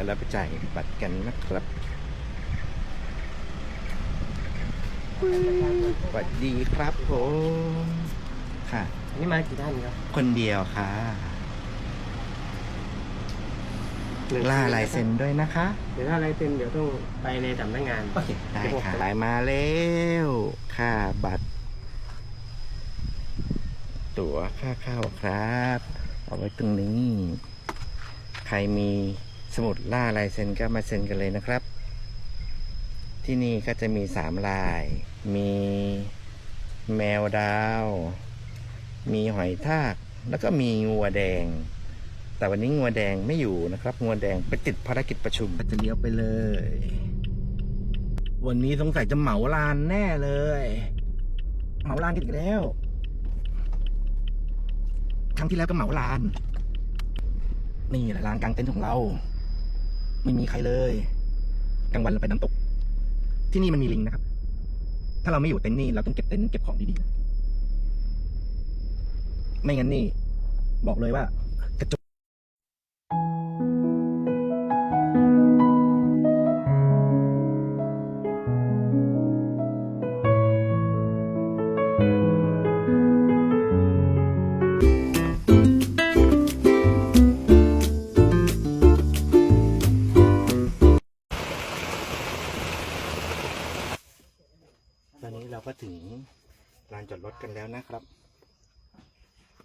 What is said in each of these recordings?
ดี๋ยวเราไปจ่ายบัตรกันนะครับสวัสดีครับผมค่ะ อันนี้มากี่ท่านครับ คนเดียวค่ะล่าลายเซ็นด้วยนะคะ เดี๋ยวถ้าอะไรเป็นเดี๋ยวต้องไปในสำนักงาน โอเค ได้ค่ะลายมาแล้วค่าบัตร ตั๋วค่าเข้าครับ เอาไว้ตรงนี้ ใครมี สมุดล่าลายเซ็นก็มาเซ็นกันเลยนะครับ ที่นี่ก็จะมีสามลาย มีแมวดาว มีหอยทาก แล้วก็มีงัวแดง แต่วันนี้งัวแดงไม่อยู่นะครับ งัวแดงไปติดภารกิจประชุมจะเลี้ยวไปเลย วันนี้สงสัยจะเหมาลานแน่เลย เหมาลานกันอีกแล้ว ครั้งที่แล้วก็เหมาลาน นี่แหละลานกลางเต็นท์ของเรา ไม่มีใครเลยกลางวันเราไปน้ำตก ที่นี่มันมีลิงนะครับ ถ้าเราไม่อยู่เต็นท์นี่เราต้องเก็บเต็นท์เก็บของดีๆ ไม่งั้นนี่ บอกเลยว่า จอดรถกันแล้วนะครับ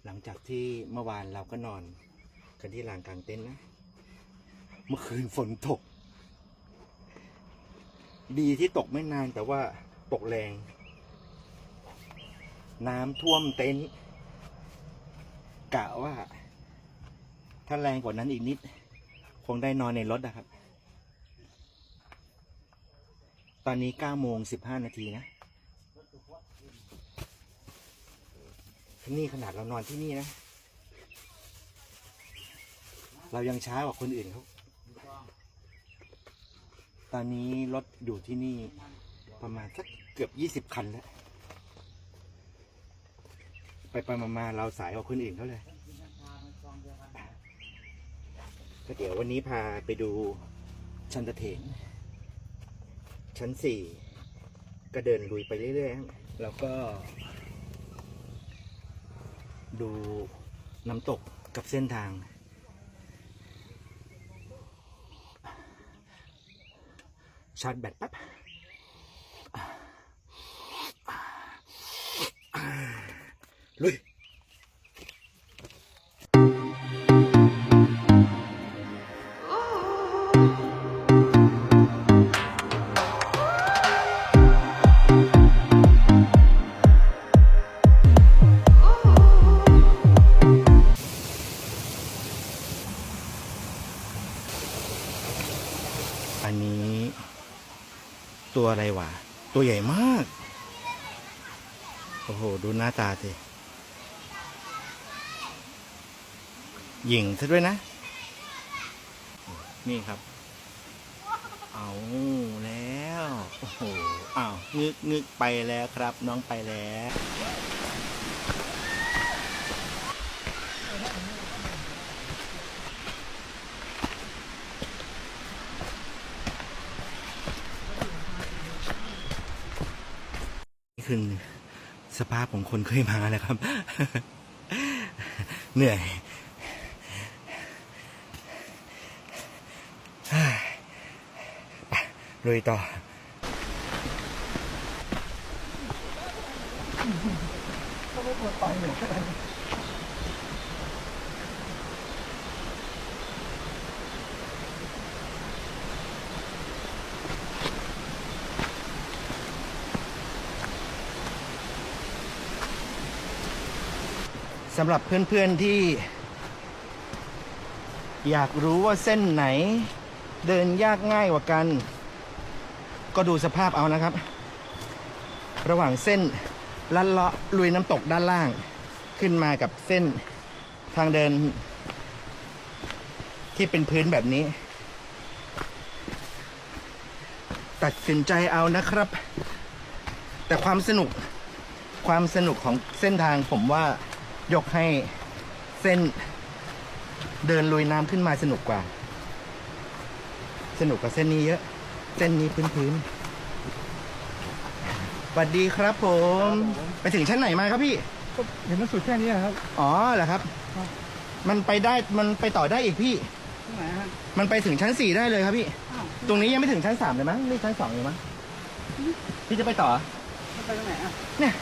หลังจากที่เมื่อวานเราก็นอนกันที่ลานกลางเต็นท์นะ เมื่อคืนฝนตก ดีที่ตกไม่นานแต่ว่าตกแรง น้ำท่วมเต็นท์กะว่า ถ้าแรงกว่านั้นอีกนิด คงได้นอนในรถนะครับ ตอนนี้9โมง15 นาทีนะ นี่ขนาดเรานอนที่นี่นะ เรายังช้ากว่าคนอื่นเขาตอนนี้รถอยู่ที่นี่ประมาณสักเกือบ20คันแล้ว ไปไปมามาเราสายกว่าคนอื่นเขาเลยก็เดี๋ยววันนี้พาไปดูชันตะเถนชั้นสี่ก็เดินลุยไปเรื่อยๆ แล้วก็ ดูน้ำตกกับเส้นทาง ชาร์จแบตแป๊บลุย ตัวอะไรวะ ตัวใหญ่มาก โอ้โห ดูหน้าตาสิหญิงซะด้วยนะ นี่ครับ เอาแล้ว โอ้โหอ้าวงึกงึกไปแล้วครับ น้องไปแล้ว นี่คือสภาพของคนเคยมานะครับ เหนื่อยไปลุยต่อ สำหรับเพื่อนๆที่ อยากรู้ว่าเส้นไหน เดินยากง่ายกว่ากัน ก็ดูสภาพเอานะครับ ระหว่างเส้นลัดเลาะลุยน้ำตกด้านล่าง ขึ้นมากับเส้นทางเดิน ที่เป็นพื้นแบบนี้ ตัดสินใจเอานะครับ แต่ความสนุกความสนุกของเส้นทางผมว่า ยกให้เส้นเดินลุยน้ำขึ้นมาสนุกกว่า สนุกกับเส้นนี้เยอะ เส้นนี้พื้นๆสวัสดีครับผม ไปถึงชั้นไหนมาครับพี่ ก็เห็นมันสุดแค่นี้ครับ อ๋อเหรอครับ ครับ มันไปได้มันไปต่อได้อีกพี่ที่ไหนฮะมันไปถึงชั้นสี่ได้เลยครับพี่ อ้าวตรงนี้ยังไม่ถึงชั้นสามเลยมั้งนี่ชั้นสองอยู่มั้งพี่จะไปต่อ มันไปตรงไหนอะเนี่ย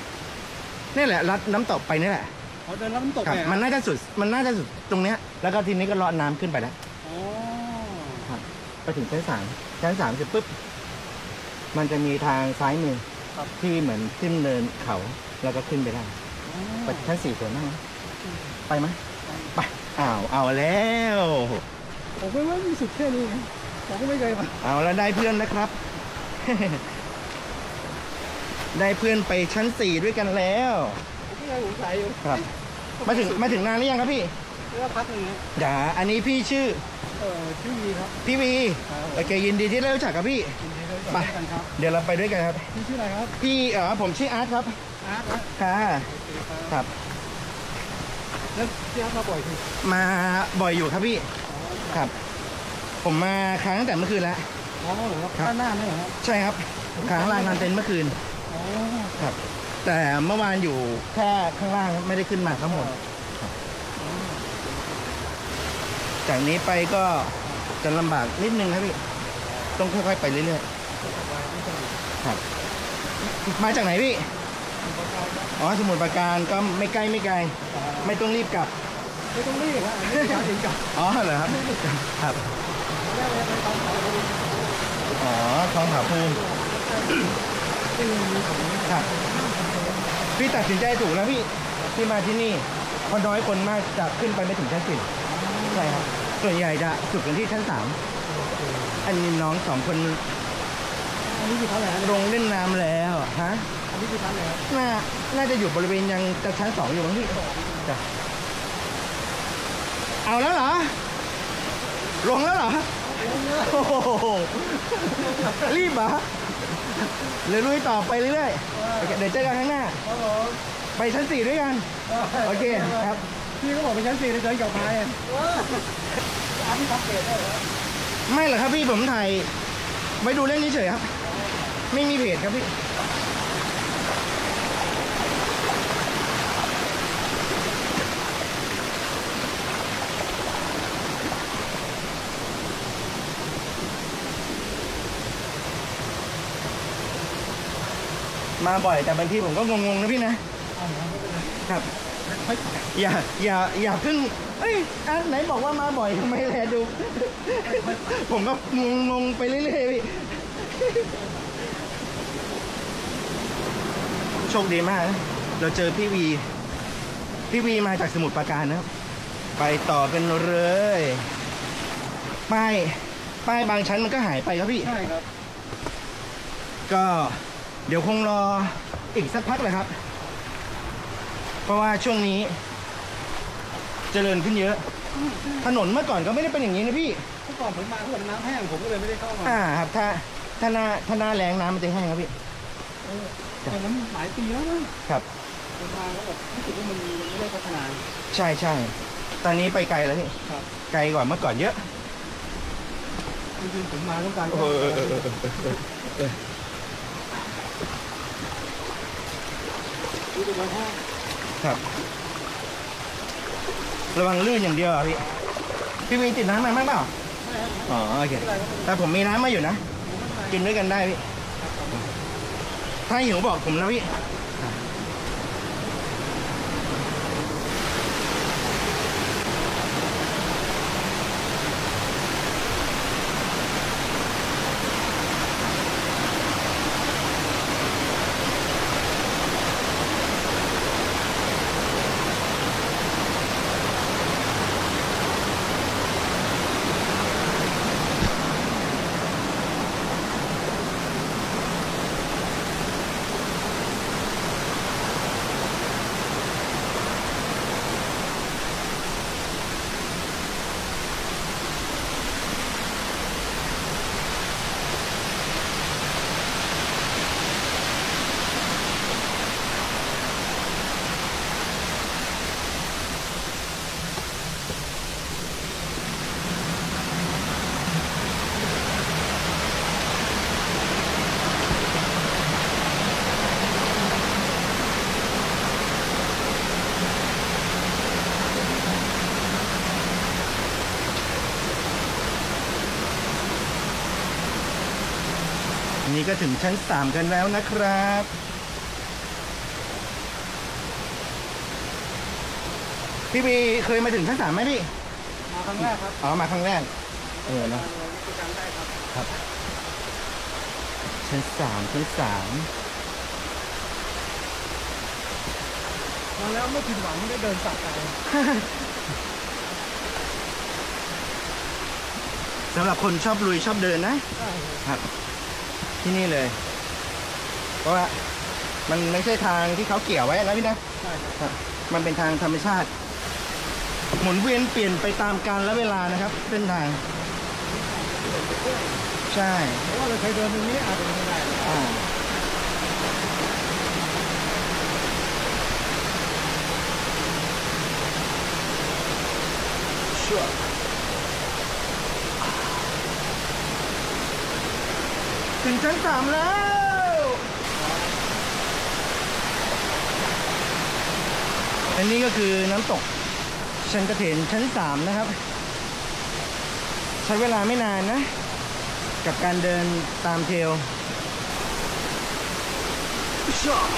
นี่แหละรัดน้ำตกไปนี่แหละ เขาเดินแล้วมันตกครับไปมันน่าจะสุดมันน่าจะสุดตรงเนี้ยแล้วก็ทีนี้ก็เลาะน้ำขึ้นไปแล้ว อ๋อไปถึงชั้นสามชั้นสามเสร็จปุ๊บ มันจะมีทางซ้ายมือที่เหมือนขึ้นเนินเขาแล้วก็ขึ้นไปได้ไปชั้นสี่สวยมากนะไปไหมไป อ้าว เอาแล้ว ผมไม่ว่ามันสุดแค่นี้ไงผมก็ไม่เคยมาเอาแล้วได้เพื่อนนะครับ ได้เพื่อนไปชั้นสี่ด้วยกันแล้ว ผมก็ยังสงสัยอยู่ครับมาถึงมาถึงนานหรือยังครับพี่เรื่องพักหนึ่งนะอย่าอันนี้พี่ชื่อเออชื่อวีครับ พี่วีครับ โอเคยินดีที่ได้รู้จักกับพี่ ยินดีด้วยไป กันครับเดี๋ยวเราไปด้วยกันครับ พี่ชื่ออะไรครับพี่เออผมชื่ออาร์ตครับอาร์ตนะค่ะโอเคครับครับแล้วพี่อาร์ตมาบ่อยทีมาบ่อยอยู่ครับพี่ครับ ผมมาค้างตั้งแต่เมื่อคืนแล้ว อ๋อเหรอครับครับ ด้านหน้านี่เหรอครับใช่ครับค้างลานนานเต็นท์เมื่อคืน อ๋อครับ แต่เมื่อวานอยู่แค่ข้างล่างไม่ได้ขึ้นมาทั้งหมด จากนี้ไปก็จะลำบากนิดนึงครับพี่ ต้องค่อยๆไปเรื่อยๆครับมาจากไหนพี่ อ๋อสมุทรปราการก็ไม่ใกล้ไม่ไกล ไม่ต้องรีบกลับ ไม่ต้องรีบฮะอันนี้การถึงกับ อ๋อเหรอครับ ครับอ๋อทองผาภูมิครับ พี่ตัดสินใจถูกแล้วพี่ที่มาที่นี่เพราะน้อยคนมากจะขึ้นไปไม่ถึงชั้นสี่ใช่ครับส่วนใหญ่จะฝึกกันที่ชั้นสามอันนี้น้องสองคนอันนี้กี่พันเลยฮะลงเล่นน้ำแล้วฮะอันนี้กี่พันเลยครับน่าน่าจะอยู่บริเวณยังจะชั้นสองอยู่มั้งพี่จ้ะเอาแล้วเหรอ ลงแล้วเหรอ โอ้โหรีบเหรอ เลยลุยต่อไปเรื่อยๆโอเคเดี๋ยวเจอกันข้างหน้า ครับผมไปชั้นสี่ด้วยกัน โอเคครับ พี่ก็บอกไปชั้นสี่เลยเดินกลับมาเองอันนี้ทับเกตได้เหรอไม่หรอกครับพี่ผมถ่ายไว้ดูเล่นเฉยๆครับ ไม่มีเพจครับพี่ มาบ่อยแต่บางทีผมก็งงๆนะพี่นะครับ อย่าอย่าอย่าเพิ่งเอ้ยอะไหนบอกว่ามาบ่อยทำไมแลดู ผมก็งงงๆไปเรื่อยๆพี่โชคดีมากนะเราเจอพี่วี พี่วีมาจากสมุทรปราการนะครับ ไปต่อกันเลยป้ายป้ายบางชั้นมันก็หายไปครับพี่ ใช่ครับ ก็ เดี๋ยวคงรออีกสักพักเลยครับ เพราะว่าช่วงนี้ เจริญขึ้นเยอะ ถนนเมื่อก่อนก็ไม่ได้เป็นอย่างนี้นะพี่ เมื่อก่อนผมมาเพื่อนน้ำแห้งผมก็เลยไม่ได้เข้ามาอ่าครับ ถ้าถ้าหน้าถ้าหน้าแรงน้ำมันจะแห้งครับพี่แต่นั้นหลายปีแล้วนะครับ ผมมาก็แบบรู้สึกว่ามันยังไม่ได้พัฒนา ใช่ใช่ตอนนี้ไปไกลแล้วพี่ครับ ไกลกว่าเมื่อก่อนเยอะ จริงๆผมมาต้องการเออเออเออเออเออ รู้สึกว่าแห้งครับ ระวังลื่นอย่างเดียวอะพี่ พี่มีติดน้ำมาบ้างเปล่า อ๋อโอเค แต่ผมมีน้ำมาอยู่นะ กินด้วยกันได้พี่ ถ้าหิวบอกผมนะพี่ นนี้ก็ถึงชั้นสามกันแล้วนะครับ พี่บีเคยมาถึงชั้นสามไหมพี่ มาครั้งแรกครับอ๋อ มาครั้งแรก เออเนอะประจำได้ครับครับ ชั้นสามชั้นสามมาแล้วไม่ผิดหวังได้เดินสักไกลสำหรับคนชอบลุยชอบเดินนะได้ครับ ที่นี่เลย เพราะว่ามันไม่ใช่ทางที่เขาเกี่ยวไว้นะพี่นะใช่ครับครับ มันเป็นทางธรรมชาติ หมุนเวียนเปลี่ยนไปตามกาลและเวลานะครับเส้นทาง ใช่เพราะว่าเราเคยเดินตรงนี้อาจจะไม่ได้เลยอ่าชัว ถึงชั้นสามแล้ว อันนี้ก็คือน้ำตกชันกระเถนชั้นสามนะครับ ใช้เวลาไม่นานนะ กับการเดินตามเทลชอบ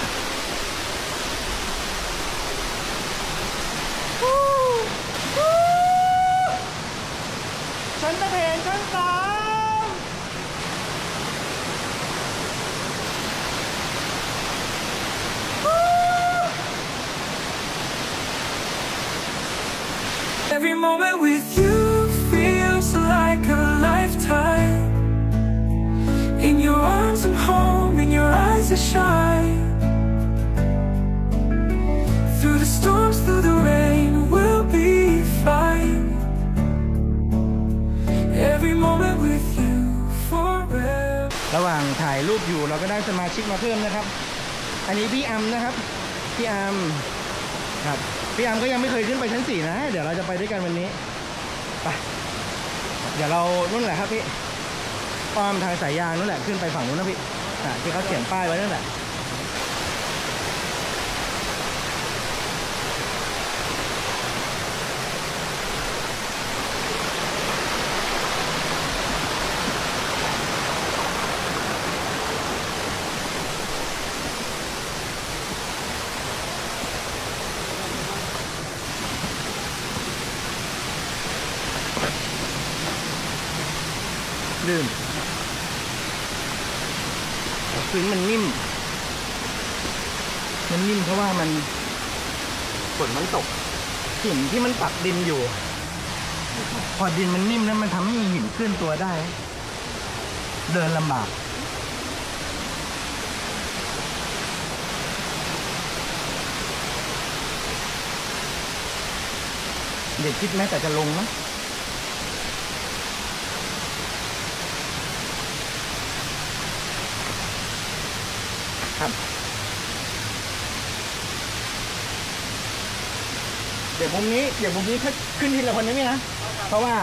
ชั้นสี่นะ เดี๋ยวเราจะไปด้วยกันวันนี้ไปเดี๋ยวเรานู่นแหละครับพี่อ้อมทางสายยางนู่นแหละขึ้นไปฝั่งนู้นนะพี่อะที่เขาเขียนป้ายไว้นั่นแหละ ลื่นพื้นมันนิ่ม มันนิ่มเพราะว่ามันฝนมันตก หิน ที่มันปักดินอยู่ พอดินมันนิ่มแล้วมันทำให้หินเคลื่อนตัวได้ เดินลำบากเด็กคิดแม้แต่จะลงนะ ครับ เดี๋ยว มุมนี้เดี๋ยวมุมนี้ขึ้นขึ้นทีละคนนะเนี่ยนะเพราะว่า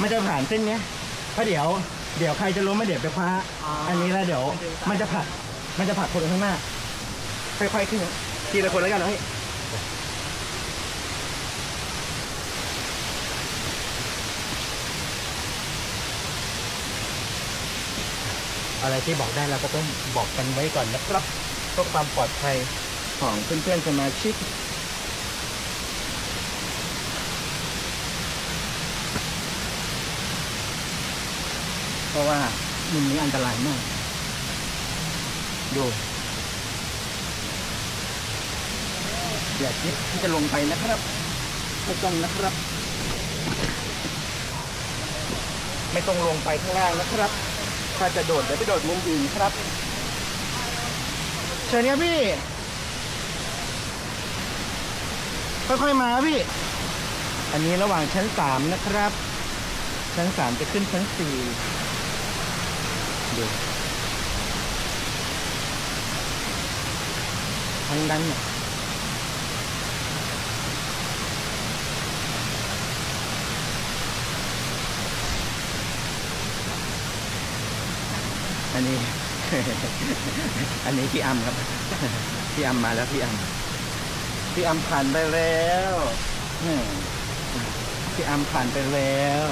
มันจะผ่านเส้นเนี้ยเพราะเดี๋ยวเดี๋ยวใครจะล้มมาเดี๋ยวไปคว้าอันนี้แล้วเดี๋ยวมันจะผลักมันจะผลักคนข้างหน้าค่อยๆขึ้นทีละคนแล้วกันนะพี่อะไรที่บอกได้เราก็ต้องบอกกันไว้ก่อนนะครับเพื่อความปลอดภัยของเพื่อนๆสมาชิก เพราะว่ามุมนี้อันตรายมาก ดูอย่าคิดที่จะลงไปนะครับไม่ต้องนะครับ ไม่ต้องลงไปข้างล่างนะครับ ถ้าจะโดดเดี๋ยวไปโดดมุมอื่นครับ เชิญครับพี่ ค่อยๆมาพี่ อันนี้ระหว่างชั้นสามนะครับ ชั้นสามจะขึ้นชั้นสี่ ดูทางดันเนี่ยอันนี้ อันนี้พี่อัมครับ พี่อัมมาแล้วพี่อัมพี่อัมผ่านไปแล้วพี่อัมผ่านไปแล้ว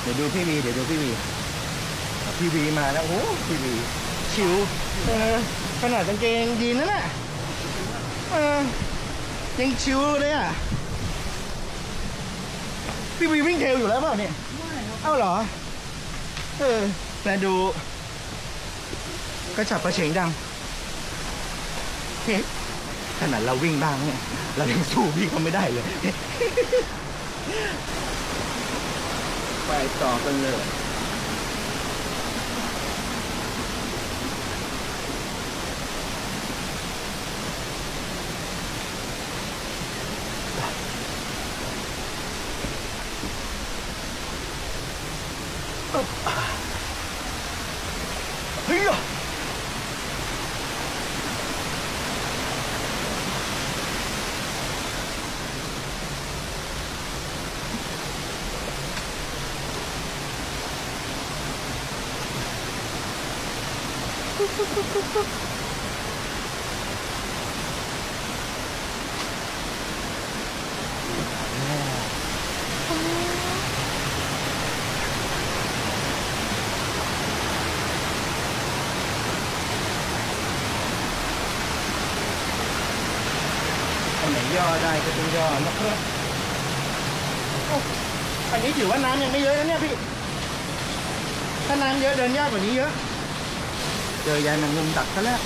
เดี๋ยวดูพี่วี เดี๋ยวดูพี่วี ทีวีมาแล้ว โอ้ทีวีชิวเออขนาดกางเกงยีนนั่นแหละเออยังชิวเลยอะ พี่วีวิ่งเทลอยู่แล้วเปล่าเนี่ยเอ้าเหรอ เออแต่ดู กระฉับกระเฉงดังเฮ้ขนาดเราวิ่งบ้างเนี่ย เรายังสู้พี่เขาไม่ได้เลย ไปต่อกันเลย Oh. ถือว่าน้ำยังไม่เยอะนะเนี่ยพี่ ถ้าน้ำเยอะเดินยากกว่านี้เยอะ เจอยายแมงมุมดักซะแล้ว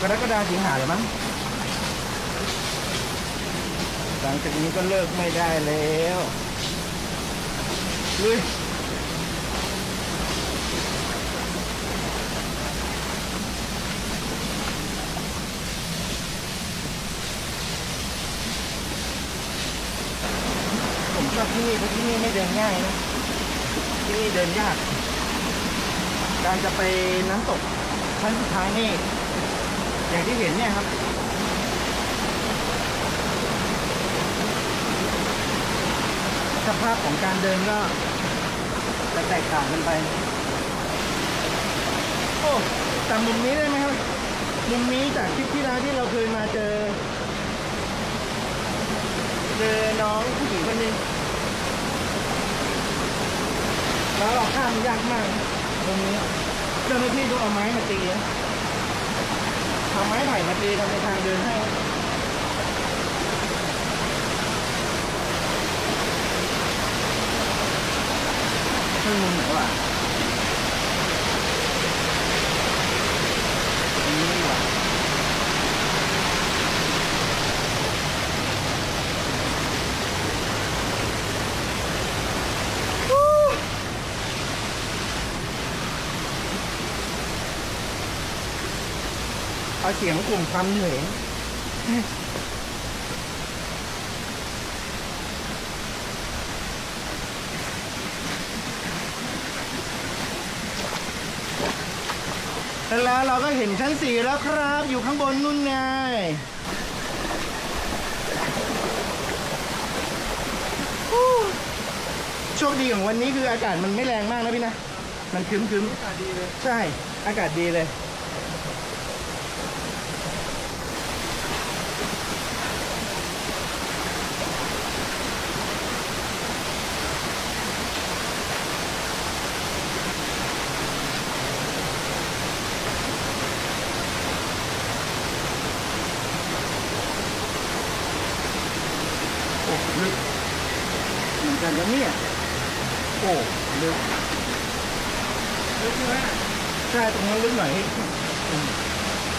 กรกฎาสิงหาเลยมั้งหลังจากนี้ก็เลิกไม่ได้แล้วลุย ผมชอบที่นี่ เพราะที่นี่ไม่เดินง่ายนะที่นี่เดินยาก การจะไปน้ำตกชั้นสุดท้ายนี่ อย่างที่เห็นเนี่ยครับสภาพของการเดินก็จะแตกต่างกันไป โอ้จำมุมนี้ได้ไหมครับ มุมนี้จากคลิปที่แล้วที่เราเคยมาเจอ เจอน้องผู้หญิงคนหนึ่ง แล้วเราข้ามยากมากตรงนี้เจ้าหน้าที่ต้องเอาไม้มาตีเอาไม้ไผ่มาตีทำในทางเดินให้ขึ้นมุมไหนวะตรงนี้ดีกว่าฮู้ เอาเสียงกลุ่มความเหนื่อยแล้วเราก็เห็นชั้นสี่แล้วครับ อยู่ข้างบนนู่นไงโชคดีของวันนี้คืออากาศมันไม่แรงมากนะพี่นะ มันครึ้มครึ้มๆ อากาศดีเลย ใช่ อากาศดีเลย โอ้ลึกเหมือนกันแล้วเนี่ย โอ้ลึกลึกใช่ไหมใช่ตรงนั้นลึกหน่อย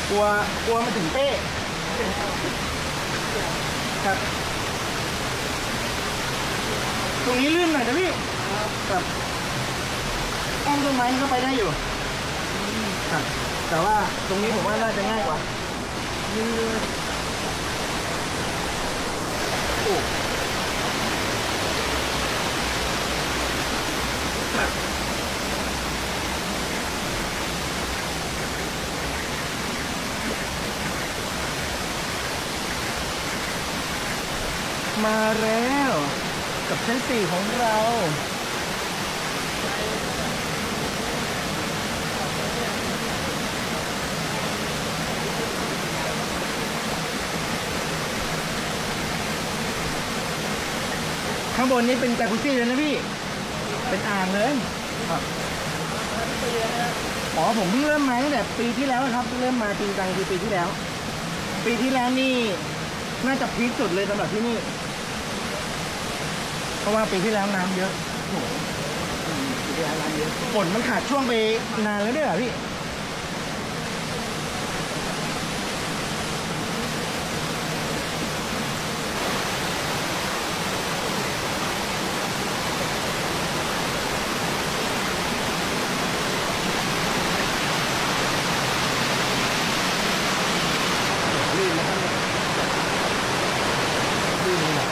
กลัวกลัวมาถึงเป้ครับตรงนี้ลื่นหน่อยนะพี่ครับอ้อมต้นไม้มันก็ไปได้อยู่ครับแต่ว่าตรงนี้ผมว่าน่าจะง่ายกว่าโอ้ มาแล้ว กับชั้นสี่ของเรา ข้างบนนี้เป็นจากุซี่เลยนะพี่ เป็นอ่างเลยครับอ๋อผมเพิ่งเริ่มมาตั้งแต่ปีที่แล้วครับ เริ่มมาจริงจังคือปีที่แล้ว ปีที่แล้วนี่ น่าจะพีคสุดเลยสำหรับที่นี่ ราะว่าปีที่แล้วน้ำเยอะโอ้โหปีที่แล้วน้ำเยอะฝนมันขาดช่วงไปนานแล้วด้วยเหรอพี่ ลื่นนะครับลื่นเลยนะ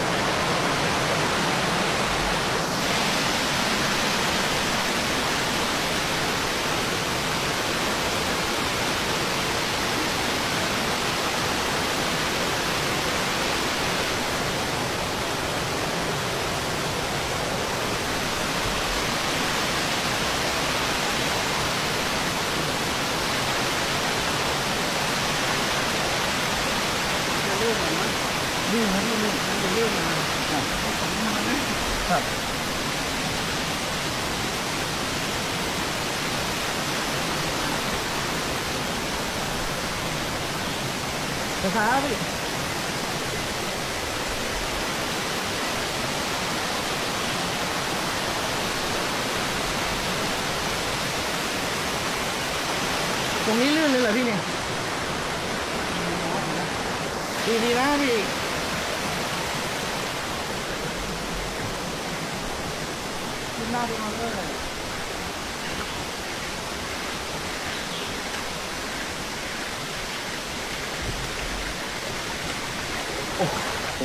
ลื่นเหมือนมันลื่นนะลื่นลื่นมันจะลื่นมาครับครับ ช้าพี่ตรงนี้ลื่นเลยเหรอพี่เนี่ยดีดีนะพี่ขึ้นหน้าไปนอนเลย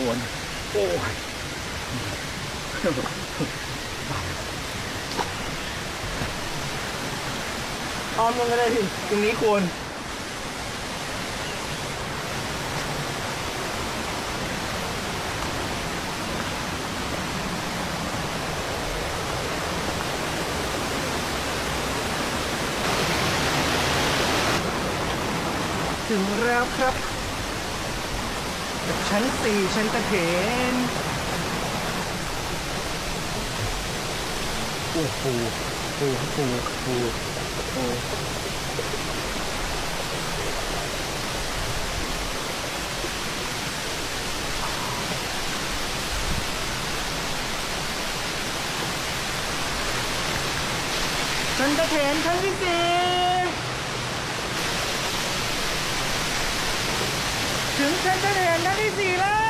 อ้โอ้ยออมลงก็ได้พี่ตรงนี้ควรถึงแล้วครับ ชั้นสี่ชั้นตะเถนโอ้โหโอ้โหโอ้โหโอ้ชั้นตะเถนชั้นที่สี่ ถึงชั้นจะเห็นชั้นที่สี่แล้ว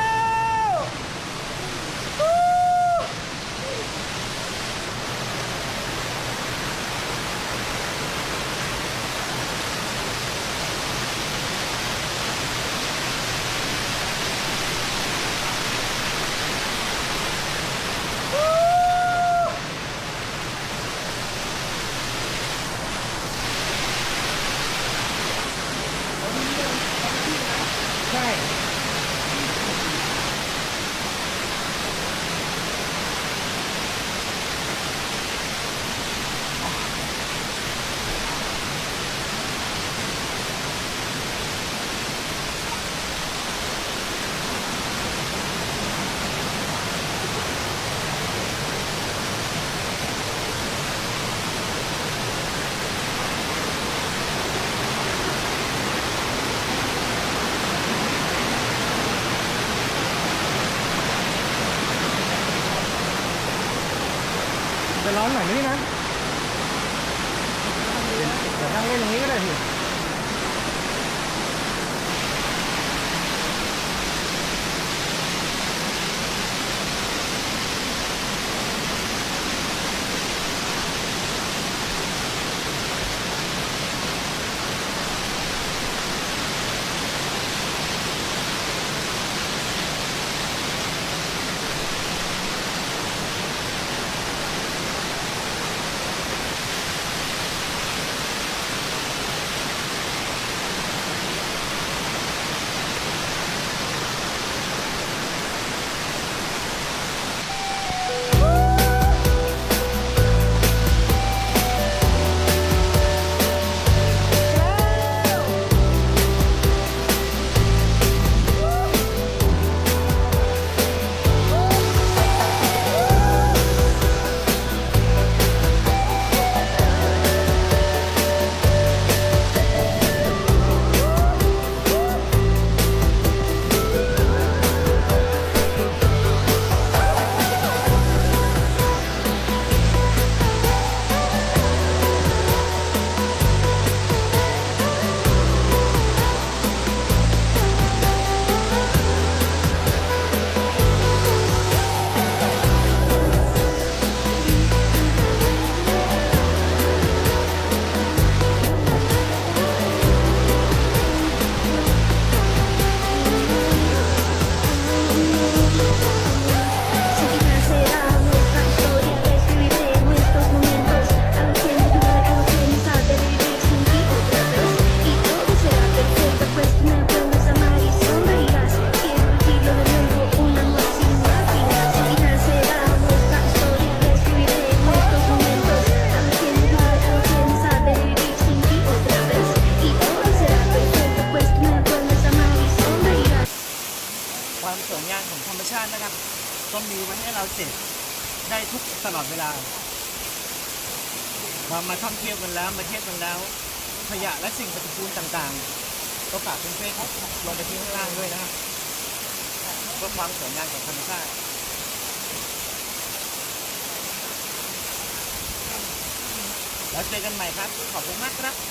เจอกันใหม่ครับ ขอบคุณมากครับ